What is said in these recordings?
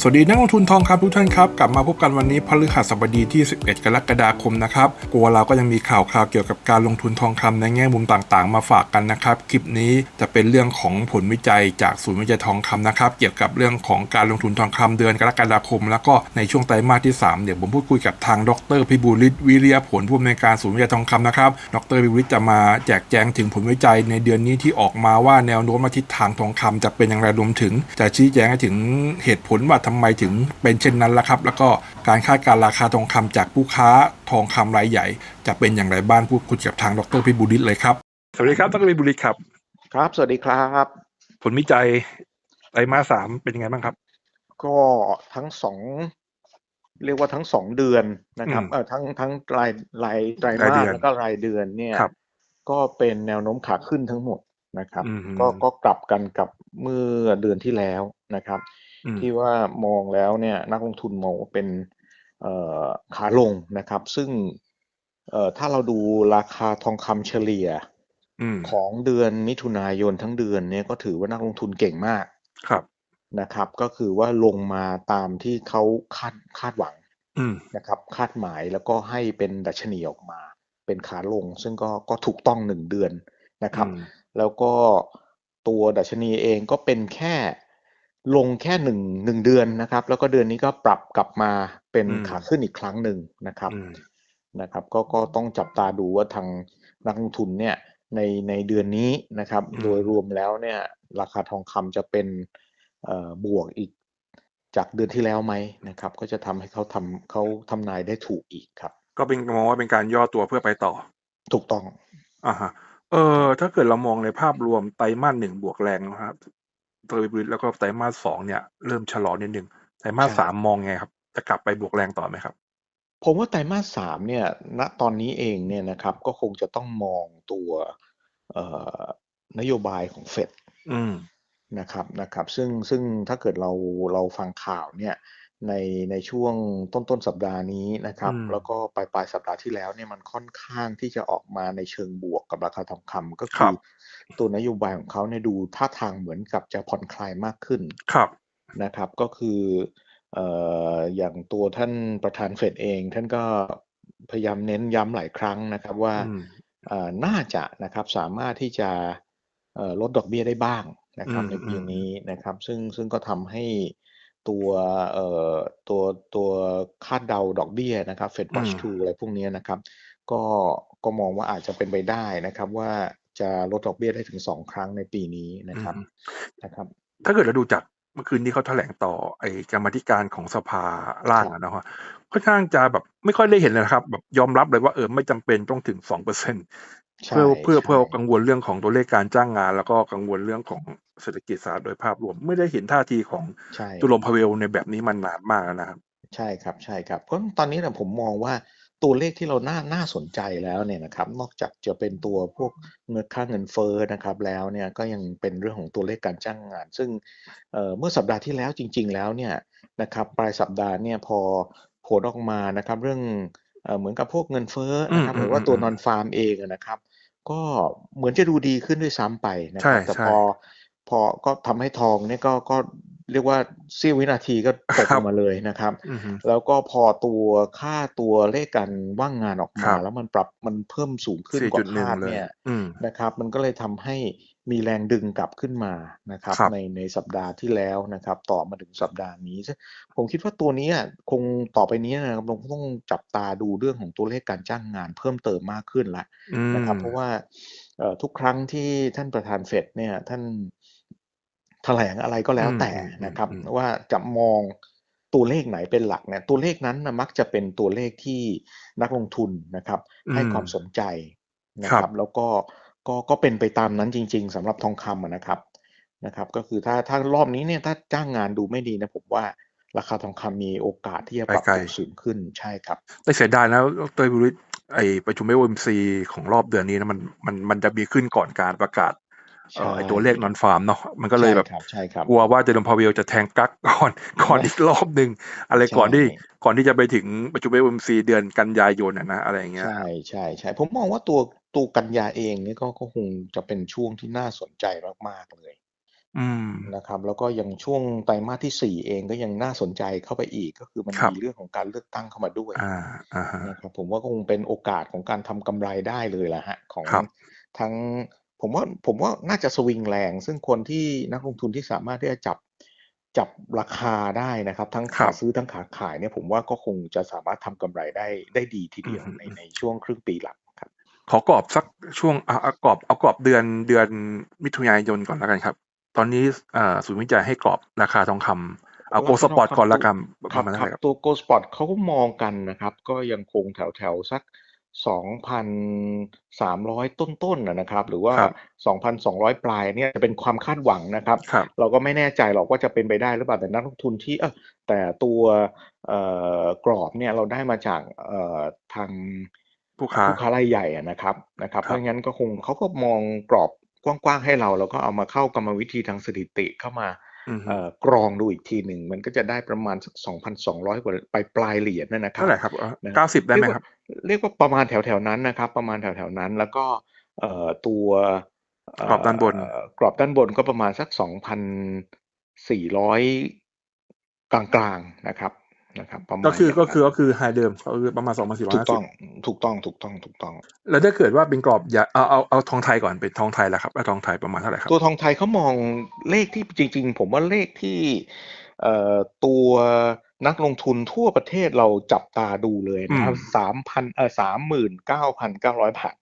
สวัสดีนักลงทุนทองครับทุกท่านครับกลับมาพบกันวันนี้พฤหัสบดีที่ 11 กรกฎาคมนะครับกัวเราก็ยังมีข่าวคราวเกี่ยวกับการลงทุนทองคำในแง่มุมต่างๆ มาฝากกันนะครับคลิปนี้จะเป็นเรื่องของผลวิจัยจากศูนย์วิจัยทองคำนะครับเกี่ยวกับเรื่องของการลงทุนทองคำเดือนกรกฎาคม แล้วก็ในช่วงไตรมาสที่3เดี๋ยวผมพูดคุยกับทางดรพิบูลฤทธิ์วิริยผลผู้อำนวยการศูนย์วิจัยทองคำนะครับดรพิบูลฤทธิ์จะมาแจกแจงถึงผลวิจัยในเดือนนี้ที่ออกมาว่าแนวโน้มทิศทางทองคำจะเป็นอย่างไรรวมถึง จะชี้แจงให้ถึงเหตุผลว่าทำไมถึงเป็นเช่นนั้นละครับ แล้วก็การคาดการณ์ราคาทองคำจากผู้ค้าทองคำรายใหญ่ จะเป็นอย่างไรบ้างพูดคุยกับทางดรพิบูลฤทธิ์เลยครับ สวัสดีครับดรพิบูลฤทธิ์ครับ ครับ สวัสดีครับ ผลวิจัยไตรมาสสามเป็นยังไงบ้างครับ ก็ทั้งสองเรียกว่าทั้งสองเดือนนะครับอืมเออทั้งทั้งรายรายไตรรายมาเดืสอนแล้วก็รายเดือนเนี่ยครับก็เป็นแนวโน้มขาขึ้นทั้งหมดนะครับอืมก็ก็กลับกันกับเมื่อเดือนที่แล้วนะครับอืม ที่ว่ามองแล้วเนี่ยนักลงทุนมองว่าเป็นเอ่อขาลงนะครับ ซึ่งเอ่อถ้าเราดูราคาทองคำเฉลี่ยอืมของเดือนมิถุนายนทั้งเดือนเนี่ยก็ถือว่านักลงทุนเก่งมากครับนะครับ ก็คือว่าลงมาตามที่เขาคาดคาดหวังอืมนะครับ คาดหมายแล้วก็ให้เป็นดัชนีออกมา เป็นขาลง ซึ่งก็ก็ถูกต้องหนึ่งเดือนนะครับอืมแล้วก็ตัวดัชนีเองก็เป็นแค่ ลงแค่หนึ่งหนึ่งเดือนนะครับ แล้วก็เดือนนี้ก็ปรับกลับมาเป็นอืมขาขึ้นอีกครั้งหนึ่งนะครับอืมนะครับ ก็ก็ต้องจับตาดูว่าทางนักลงทุนเนี่ยในในเดือนนี้นะครับอืมโดยรวมแล้วเนี่ยราคาทองคำจะเป็นเอ่อบวกอีกจากเดือนที่แล้วไหมนะครับ ก็จะทำให้เขาทำเขาทำนายได้ถูกอีกครับ ก็เป็นมองว่าเป็นการย่อตัวเพื่อไปต่อ ถูกต้องอ่าฮะเออถ้าเกิดเรามองในภาพรวมไตรมาสหนึ่งบวกแรงนะครับ โดยแล้วก็ไตรมาสสองเนี่ยเริ่มชะลอนิดนึงไตรมาสใช่สามมองไงครับ จะกลับไปบวกแรงต่อไหมครับ ผมว่าไตรมาสสามเนี่ย ณตอนนี้เองเนี่ยนะครับ ก็คงจะต้องมองตัวเอ่อนโยบายของเฟดอืมนะครับนะครับ ซึ่งซึ่งถ้าเกิดเราเราฟังข่าวเนี่ย ในในช่วงต้นต้นสัปดาห์นี้นะครับอืมแล้วก็ปลายปลายสัปดาห์ที่แล้วเนี่ยมันค่อนข้างที่จะออกมาในเชิงบวกกับราคาทองคำก็ครัคือบตัวนโยบายของเขาเนี่ยดูท่าทางเหมือนกับจะผ่อนคลายมากขึ้นครับนะครับ ก็คือเอ่ออย่างตัวท่านประธานเฟดเอง ท่านก็พยายามเน้นย้ำหลายครั้งนะครับว่าอืมเอ่อน่าจะนะครับสามารถที่จะเอ่อลดดอกเบี้ยได้บ้างนะครับอืมในปีอืมนี้นะครับ ซึ่งซึ่งก็ทำให้ ตัวเอ่อตัวตัวคาดเดาดอกเบี้ยนะครับ Fed อื Watch ม2อะไรพวกเนี้ยนะครับก็ก็มองว่าอาจจะเป็นไปได้นะครับว่าจะลดดอกเบี้ยได้ถึงสองครั้งในปีนี้นะอืครับมนะครับ ถ้าเกิดเราดูจากเมื่อคืนที่เขาแถลงต่อไอ้กรรมาธิการของสภาล่างครับอะนะฮะค่อนข้างจะแบบไม่ค่อยได้เห็นเลยนะครับ แบบยอมรับเลยว่าเออไม่จำเป็นต้องถึงสองเปอร์เซ็นเพื่อใช่เพื่อเพื่อใช่กังวลเรื่องของตัวเลขการจ้างงาน แล้วก็กังวลเรื่องของ เศรษฐกิจสหรัฐโดยภาพรวม ไม่ได้เห็นท่าทีของใช่จุลมพาเวลในแบบนี้มานานมากแล้วนะครับ ใช่ครับใช่ครับ เพราะตอนนี้เนี่ยผมมองว่าตัวเลขที่เราน่าน่าสนใจแล้วเนี่ยนะครับ นอกจากจะเป็นตัวพวกเงินค่าเงินเฟ้อนะครับ แล้วเนี่ยก็ยังเป็นเรื่องของตัวเลขการจ้างงาน ซึ่งเอ่อเมื่อสัปดาห์ที่แล้วจริง ๆ แล้วเนี่ยนะครับปลายสัปดาห์เนี่ยพอผลออกมานะครับเรื่องเอ่อเหมือนกับพวกเงินเฟ้อนะครับอืมหรือว่าตัวอืมนอนฟาร์มเองอะนะครับ ก็เหมือนจะดูดีขึ้นด้วยซ้ำไปนะคใช่รับแต่ใช่พอ พอก็ทำให้ทองเนี่ยก็ก็เรียกว่าเสี้ยววินาทีก็ตกครัลบงมาเลยนะครับอือฮึแล้วก็พอตัวค่าตัวเลขการว่างงานออกครัมาบแล้วมันปรับมันเพิ่มสูงขึ้นสี่กว่าจุดหนึ่งคาดเลยเนี่ยอืมนะครับ มันก็เลยทำให้มีแรงดึงกลับขึ้นมานะครับครับในในสัปดาห์ที่แล้วนะครับ ต่อมาถึงสัปดาห์นี้ซึ่งผมคิดว่าตัวเนี้ยคงต่อไปนี้นะครับเราต้องจับตาดูเรื่องของตัวเลขการจ้างงานเพิ่มเติมมากขึ้นละอืนะครับมเพราะว่าเอ่อทุกครั้งที่ท่านประธานเฟดเนี่ยท่าน แถลงอะไรก็แล้อืวมแต่อืมอืมนะครับอืมว่าจะมองตัวเลขไหนเป็นหลักเนี่ยตัวเลขนั้นนะมักจะเป็นตัวเลขที่นักลงทุนนะครับอืให้มความสนใจนะครัคบรับ แล้วก็ก็ก็เป็นไปตามนั้นจริง ๆสำหรับทองคำอะนะครับนะครับ ก็คือถ้าถ้ารอบนี้เนี่ยถ้าจ้างงานดูไม่ดีนะผมว่าราคาทองคำมีโอกาสที่จะไปปรับไกลตัวสูงขึ้นใช่ครับ แต่เสียดายนะดรบุริตไอประชุม FOMC ของรอบเดือนนี้นะมันมันมันจะมีขึ้นก่อนการประกาศเอ่ใช่อ ไอตัวเลขนอนฟาร์มเนาะมันก็เลใช่ยแบบครับใช่ครับกลัวว่าเจอร์มพาเวลจะแทงกักก่อนก่อนอีกรอบหนึ่งอะไรก่อนที่ใช่ก่อนที่จะไปถึงประชุม FOMC เดือนกันยายนนะนะอะไรอย่างเงี้ยใช่ใช่ใช่ผมมองว่าตัวตัวกันยาเองนี่ก็ก็คงจะเป็นช่วงที่น่าสนใจมากๆเลยอืมนะครับ แล้วก็ยังช่วงไตรมาสที่สี่เองก็ยังน่าสนใจเข้าไปอีกก็คือมันครับมีเรื่องของการเลือกตั้งเข้ามาด้วยอ่าอ่าฮะนะครับผมว่าก็คงเป็นโอกาสของการทำกำไรได้เลยแหละฮะของครับทั้ง ผมว่าผมว่าน่าจะสวิงแรง ซึ่งคนที่นักลงทุนที่สามารถที่จะจับจับราคาได้นะครับ ทั้งครัขาบซื้อทั้งขาขายเนี่ยผมว่าก็คงจะสามารถทำกำไรได้ได้ดีทีเดียวอืมในในช่วงครึ่งปีหลังครับ ขอกรอบสักช่วงเอาเอากรอบเอากรอบเดือนเดือนมิถุนายนก่อนแล้วกันครับ ตอนนี้เอ่อศูนย์วิจัยให้กรอบราคาทองคำเอาโกลสปอร์ตก่อนละกันปครัระบมาณคเท่ารับไหร่ครับตัว Gold Spot เขาก็มองกันนะครับ ก็ยังคงแถวแถวๆสัก สองพันสามร้อยต้นๆนะนะครับ หรือว่า ครับสองพันสองร้อยปลายเนี่ยจะเป็นความคาดหวังนะครับ ครับ เราก็ไม่แน่ใจหรอกว่าจะเป็นไปได้หรือเปล่าแต่นักลงทุนที่เออแต่ตัวเอ่อกรอบเนี่ยเราได้มาจากเอ่อทาง ผู้ค้า ผู้ค้ารายใหญ่อะนะครับนะครับคเพรับราะงั้นก็คงเขาก็มองกรอบกว้างๆให้เรา แล้วก็เอามาเข้ากรรมวิธีทางสถิติเข้ามาอืมฮึเอ่อ กรองดูอีกทีหนึ่งมันก็จะได้ประมาณสักสองพันสองร้อยกว่าปลายปลายเหรียญนั่นนะครัเท่าบไหร่ครับนะเก้าสิบได้ไหมครับ เรียกว่าประมาณแถวๆนั้นนะครับ ประมาณแถวๆนั้นแล้วก็เอ่อตัวเกรอบด้านบน กรอบด้านบนก็ประมาณสักสองพันสี่ร้อยกลางๆนะครับ นะครับประมาณก็คืออย่างก็นั้นคือก็คือไฮเดิมก็คือประมาณสองพันสี่ร้อยถูกห้าสิต้อบงถูกต้องถูกต้องถูกต้อง แล้วถ้าเกิดว่าเป็นกรอบอย่าเอาเอาเอาทองไทยก่อนเป็นทองไทยแล้วครับเอาทองไทยประมาณเท่าไหร่ครับตัวทองไทยเขามองเลขที่จริง ๆ ผมว่าเลขที่เอ่อตัวนักลงทุนทั่วประเทศเราจับตาดูเลยนะครับอืมสามพันเอ่อสามหมื่นเก้าพันเก้าร้อยบาท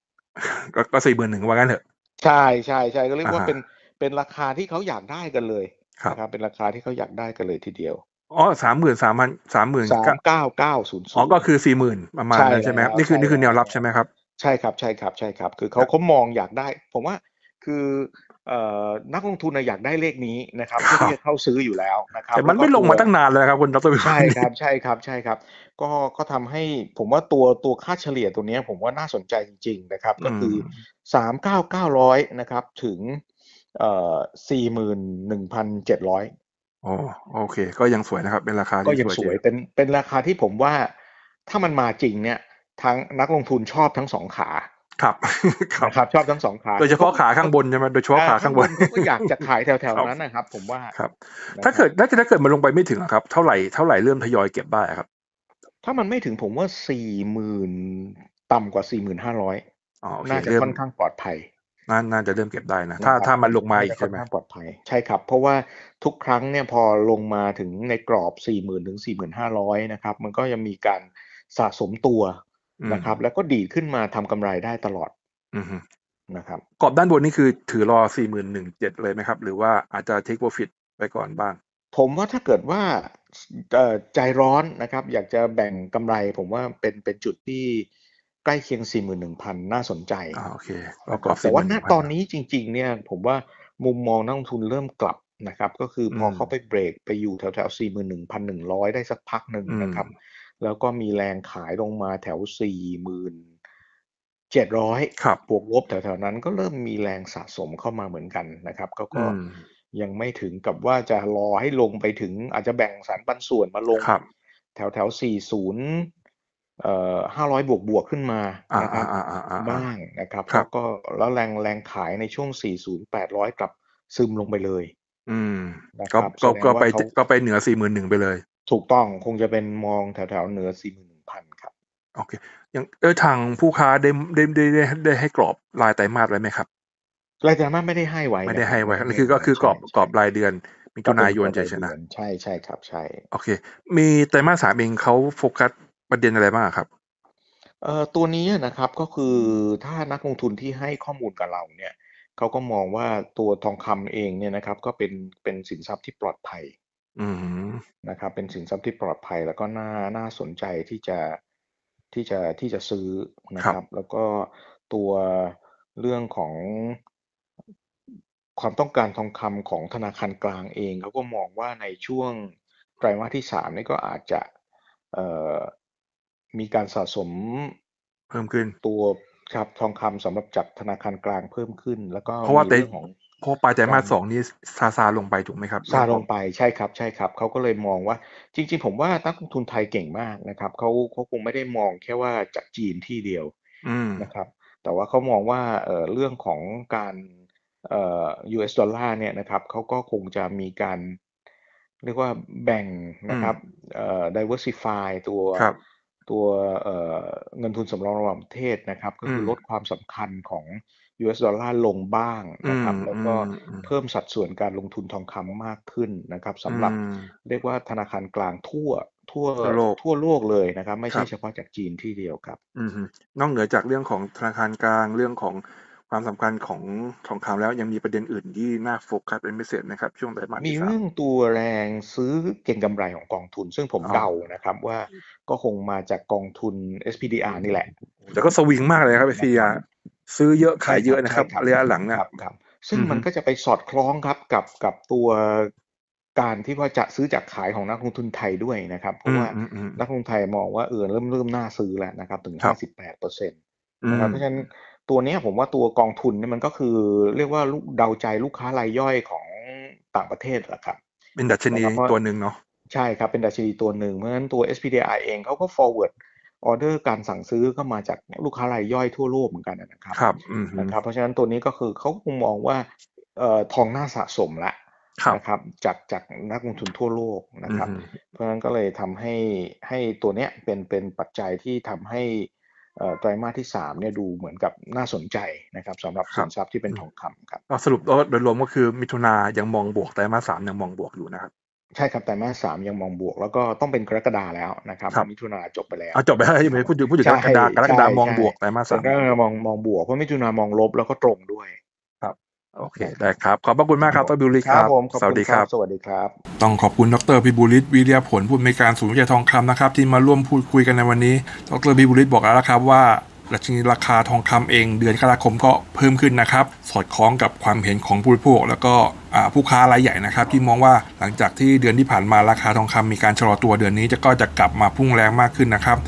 ก็ก็สี่หมื่นหนึ่งว่างั้นเถอะ ใช่ใช่ใช่ก็เรียกว่าอ่าฮะเป็นเป็นราคาที่เขาอยากได้กันเลยครับนะครับเป็นราคาที่เขาอยากได้กันเลยทีเดียว อ๋อสามหมื่นสามพันสามหมื่นสามเก้าเก้าศูนย์อ๋อก็คือสี่หมื่นประมาณใช่นั้นใช่ไหมครับแล้วนี่คือใช่นี่คือแนวรับแล้วใช่ไหมครับ ใช่ครับใช่ครับใช่ครับ คือเขาเขามองอยากได้ ผมว่าคือเอ่อนักลงทุนน่ะอยากได้เลขนี้นะครับครับเพื่อที่จะเข้าซื้ออยู่แล้วนะครับแต่มันแล้วก็ไม่ลงมาตัวตั้งนานเลยครับคุณดรวิใช่ครับใช่ครับใช่ครับ ก็ก็ทำให้ผมว่าตัวตัวค่าเฉลี่ยตัวเนี้ยผมว่าน่าสนใจจริง ๆ นะครับ ก็คือสามเก้าเก้าร้อยนะครับถึงเอ่อสี่หมื่นหนึ่งพันเจ็ดร้อย โอ้โอเค ก็ยังสวยนะครับ เป็นราคาก็ที่ยังสสวยวยจริงเป็นเป็นราคาที่ผมว่าถ้ามันมาจริงเนี่ยทั้งนักลงทุนชอบทั้งสองขาครับครับนะครับชอบทั้งสองขาโดยเฉพาะขาข้างบนใช่ไหมโดยเฉพาะอ่ขาข้างบนเขาก็อยากจะขายแถวครับๆนั้นนะครับ ผมว่าครับนะครับถ้าเกิดถ้าถ้าเกิดมันลงไปไม่ถึงอะครับ เท่าไหร่เท่าไหร่เริ่มทยอยเก็บได้อะครับ ถ้ามันไม่ถึงผมว่าสี่หมื่นต่ำกว่าสี่หมื่นห้าร้อยอ๋อโอเคน่าจะเริ่มค่อนข้างปลอดภัย น่าน่าจะเริ่มเก็บได้นะ ถ้านะครับถ้ามันลงมาอีกน่จะใช่ไหมค่อนข้างปลอดภัยใช่ครับ เพราะว่าทุกครั้งเนี่ยพอลงมาถึงในกรอบสี่หมื่นถึงสี่หมื่นห้าร้อยนะครับ มันก็ยังมีการสะสมตัวอืมนะครับ แล้วก็ดีดขึ้นมาทำกำไรได้ตลอดอือฮึนะครับ กรอบด้านบนนี่คือถือรอสี่หมื่นหนึ่งเจ็ดเลยไหมครับ หรือว่าอาจจะ take profit ไปก่อนบ้าง ผมว่าถ้าเกิดว่าเอ่อใจร้อนนะครับ อยากจะแบ่งกำไรผมว่าเป็นเป็นจุดที่ ใกล้เคียง 41,000 น่าสนใจอ่าโอเคนะคกรรัอบบแต่ว่าณ41,000ตอนนี้จริง ๆ เนี่ยผมว่ามุมมองนักลงทุนเริ่มกลับนะครับ ก็คือพออมเขาไปเบรกไปอยู่แถวแถว41,100 ได้สักพักหนึ่งอืมนะครับ แล้วก็มีแรงขายลงมาแถว4,700ครับบวกลบแถวๆนั้นก็เริ่มมีแรงสะสมเข้ามาเหมือนกันนะครับ ก็ก็อืมยังไม่ถึงกับว่าจะรอให้ลงไปถึงอาจจะแบ่งสรรปันส่วนมาลงครับแถวแถวสี่ศูนย์ เอ่อห้าร้อยบวกบวกขึ้นมาอ่านะครับอ่าอ่าอ่าอ่าบ้างนะครับครับแล้วก็แล้วแรงแรงขายในช่วงสี่ศูนย์แปดร้อยกลับซึมลงไปเลย อืมนะคก็รับก็แสดงก็ว่าไปเขาก็ไปเหนือสี่หมื่นหนึ่งไปเลย ถูกต้องคงจะเป็นมองแถวแถวเหนือสี่หมื่นหนึ่งพันครับโอเคยังเออทางผู้ค้าได้ได้ได้ได้ได้ให้กรอบรายไตรมาสไว้ไหมครับรายจ่ายมากไม่ได้ให้ไว้ ไม่ได้นะครับให้ไว้ม่ด้นี่คือก็คือกรอบใช่กรอบรายเดือนมิก็ถุเป็นนายนกรอบเฉรายยๆนะเดือนใช่ใช่ครับใช่ โอเค มีไตรมาสสามเองเขาโฟกัส ประเด็นอะไรบ้างครับ เอ่อ ตัวนี้นะครับ ก็คือถ้านักลงทุนที่ให้ข้อมูลกับเราเนี่ย เขาก็มองว่าตัวทองคำเองเนี่ยนะครับ ก็เป็น เป็นสินทรัพย์ที่ปลอดภัย อืม นะครับ เป็นสินทรัพย์ที่ปลอดภัย แล้วก็น่า น่าสนใจที่จะ ที่จะ ที่จะซื้อนะครัครับ บ แล้วก็ตัวเรื่องของ ความต้องการทองคำของธนาคารกลางเอง เขาก็มองว่าในช่วงไตรมาสที่สามนี่ก็อาจจะ เอ่อ มีการสะสมเพิ่มขึ้นตัวครับทองคำสำหรับจากธนาคารกลางเพิ่มขึ้น แล้วก็เพราะว่ามีไตรเรื่องของเพราะปลายไตรมาสการสองนี้ซาซาลงไปถูกไหมครับซาลงไปใช่ครับ ใช่ครับเขาก็เลยมองว่า จริง ๆ ผมว่านักลงทุนไทยเก่งมากนะครับเขาเขาคงไม่ได้มองแค่ว่าจากจีนที่เดียวอืมนะครับ แต่ว่าเขามองว่าเอ่อเรื่องของการเอ่อ US ดอลลาร์เนี่ยนะครับเขาก็คงจะมีการ เรียกว่าแบ่งอืนะมครับเอ่อ diversify ตัวครับ ตัวเอ่อเงินทุนสำรองระหว่างประเทศนะครับ ก็อืคือมลดความสำคัญของ US ดอลลาร์ลงบ้างอืนะคมรับ แล้วอืก็มอืมเพิ่มสัดส่วนการลงทุนทองคำมากขึ้นนะครับอืสำหรับมเรียกว่าธนาคารกลางทั่วทั่วทั่วโลกทั่วโลกเลยนะครับ ไม่คใช่รับเฉพาะจากจีนที่เดียวครับ อือฮึนอกเหนือจากเรื่องของธนาคารกลางเรื่องของ ความสำคัญของทองคำแล้วยังมีประเด็นอื่นที่น่าโฟกัสเป็นพิเศษนะครับ ช่วงไตรมาสมีที่สามเรื่องตัวแรงซื้อเก็งกำไรของกองทุน ซึ่งผมอ๋อเดานะครับว่าก็คงมาจากกองทุน SPDR นี่แหละ แต่ก็สวิงมากเลยครับไอนะซีครัอาบซื้อเยอะใช่ขายคเยรับอะนะคใช่รับครับระยะหลังเนี่ย ครับครับซึ่งอือมัฮึนก็จะไปสอดคล้องครับกับกับตัวการที่ว่าจะซื้อจากขายของนักลงทุนไทยด้วยนะครับ เพอืราะมว่าอืมอืม นักลงทุนไทยมองว่าเออเริ่มเริ่มน่าซื้อแล้วนะครับ ถึง ครับ 58เปอร์เซ็นต์อืนะครับมเพราะฉะนั้น ตัวเนี้ยผมว่าตัวกองทุนเนี่ยมันก็คือเรียกว่าลูกเดาใจลูกค้ารายย่อยของต่างประเทศแหละครับ เป็นดัชนีนะครับเพราะตัวหนึ่งเนาะใช่ครับ เป็นดัชนีตัวหนึ่งเพราะฉะนั้นตัว SPDR เองเขาก็ forward order การสั่งซื้อก็มาจากลูกค้ารายย่อยทั่วโลกเหมือนกันนะครับครับอืมฮึนะครับ เพราะฉะนั้นตัวนี้ก็คือเขาคงมองว่าเอ่อทองน่าสะสมละครับนะครับจากจากนักลงทุนทั่วโลกนะอืคมรับฮึเพราะฉะนั้นก็เลยทำให้ให้ตัวเนี้ยเป็นเป็นปัจจัยที่ทำให้เอ่อ ไตรมาสที่สามเนี่ยดูเหมือนกับน่าสนใจนะครับสำหรับครัสิบนทรัพย์ที่เป็นอืมทองคำครับก็สรุปแล้วโดยรวมก็คือมิถุนายังมองบวกไตรมาสสามยังมองบวกอยู่นะครับใช่ครับไตรมาสสามยังมองบวก แล้วก็ต้องเป็นกรกฎาแล้วนะครับครับมิถุนาจบไปแล้วเอาจบไปแล้วใช่ไหมนะครับพูดถึงพูดถึงกใช่รกฎากรกใช่ฎามองใช่บวกไตรมาสแต่สามก็มองมองบวกเพราะมิถุนามองลบแล้วก็ตรงด้วยครับ โอเคนะครับได้ครับ ขอบพระคุณมากครับผมต้นบิวลิคครัรับบผมขอบสวัสคุณดีคครัรับบสวัสดีครับ ต้องขอบคุณดรพิบูลิศวิริยผลผู้อำนวยการศูนย์วิจัยทองคำนะครับ ที่มาร่วมพูดคุยกันในวันนี้ ดรพิบูลิศบอกแล้วนะครับว่าดัชนีราคาทองคำเองเดือนกรกฎาคมก็เพิ่มขึ้นนะครับ สอดคล้องกับความเห็นของผู้บริโภค แล้วก็อ่าผู้ค้ารายใหญ่นะครับ ที่มองว่าหลังจากที่เดือนที่ผ่านมาราคาทองคำมีการชะลอตัวเดือนนี้จะก็จะกลับมาพุ่งแรงมากขึ้นนะครับ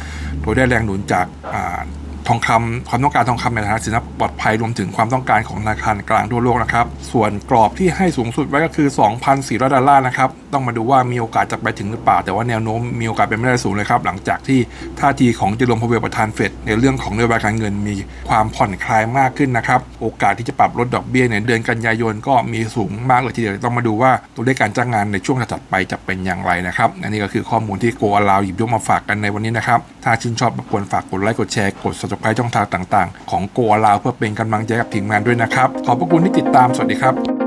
โดยได้แรงหนุนจากอ่า ทองคำความต้องการทองคำในฐานะสินทรัพย์ปลอดภัยรวมถึงความต้องการของธนาคารกลางทั่วโลกนะครับ ส่วนกรอบที่ให้สูงสุดไว้ก็คือ 2,400 ดอลลาร์นะครับต้องมาดูว่ามีโอกาสจะไปถึงหรือเปล่า แต่ว่าแนวโน้มมีโอกาสเป็นไม่ได้สูงเลยครับ หลังจากที่ท่าทีของเจอร์โรมพาวเวลประธานเฟดในเรื่องของนโยบายการเงินมีความผ่อนคลายมากขึ้นนะครับ โอกาสที่จะปรับลดดอกเบี้ยในเดือนกันยายนก็มีสูงมากเลยทีเดียวต้องมาดูว่าตัวเลขการจ้างงานในช่วงถัดไปจะเป็นอย่างไรนะครับอันนี้ก็คือข้อมูลที่โกอลาวหยิบยกมาฝากกันในวันนี้นะครับถ้าชื่นชอบรบกวนฝากกดไลค์กดแชร์กด subscribe ช่องทางต่าง ๆ ของโกอลาวเพื่อเป็นกำลังใจกับทีมงานด้วยนะครับขอบพระคุณที่ติดตามสวัสดีครับ